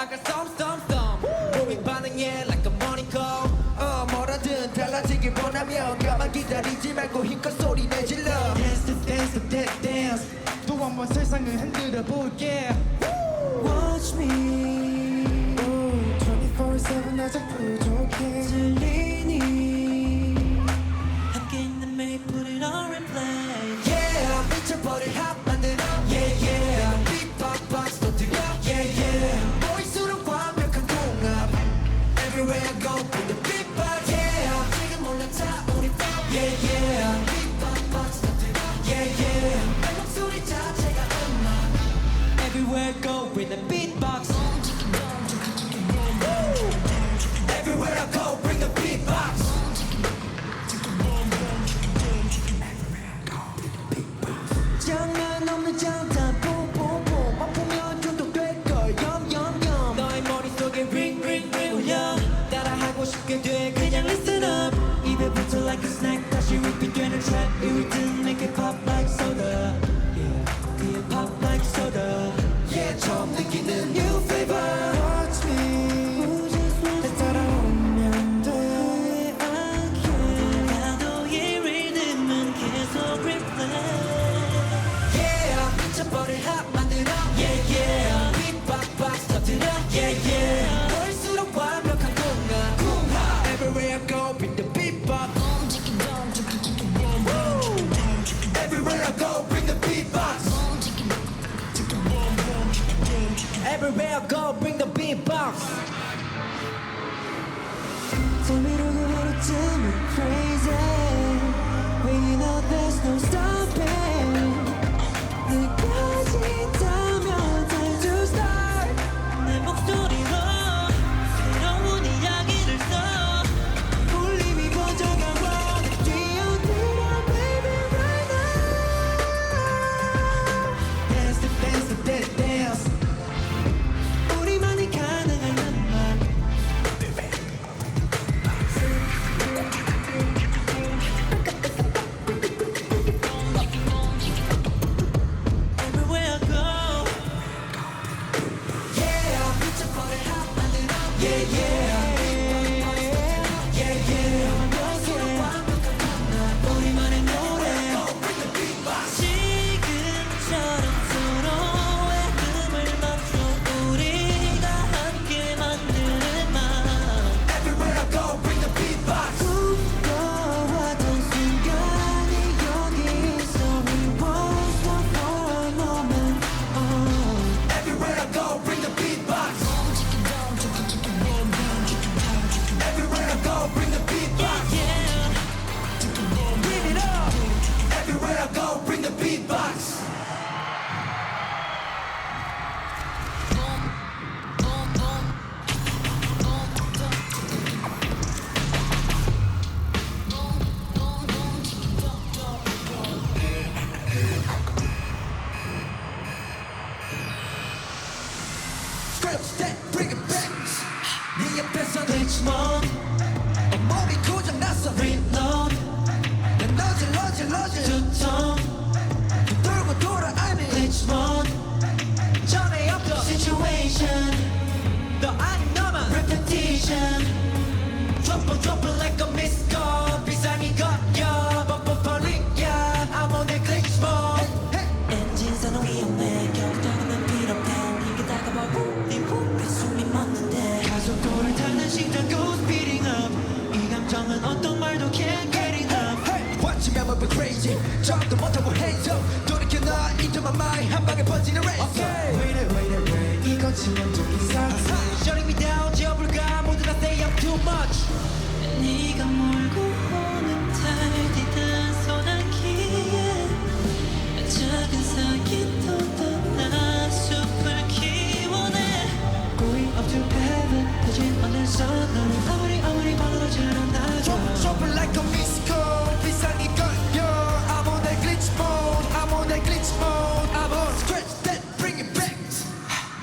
I got some some some 몸이 반응해 like a morning call 어 뭐라든 달라지길 원하면 가만 기다리지 말고 힘껏 소리 내질러 Dance to dance to dance dance 또 한 번 세상을 흔들어 볼게 Watch me Yeah yeah 볼수록 완벽한 궁합 궁합 Everywhere I go bring the beatbox Woo! Everywhere I go bring the beatbox Everywhere I go bring the beatbox Tell me to go out to me crazy Yeah yeah Straight up step, bring it back 네 옆에서 Richmond 몸이 고장났어 Reload 난 너질 너질 너질 두통 돌고 돌아 I'm in Richmond 전에 없던 Situation 너 아닌 너만 Repetition Drop on drop it like a missed Crazy 정도 못하고 up 돌이켜 나 into my mind 한 방에 번지는 race okay. Wait it wait it wait 이건 치명적인 상태 Shutting me down 지어볼까 모두 다 say I'm too much 네가 몰고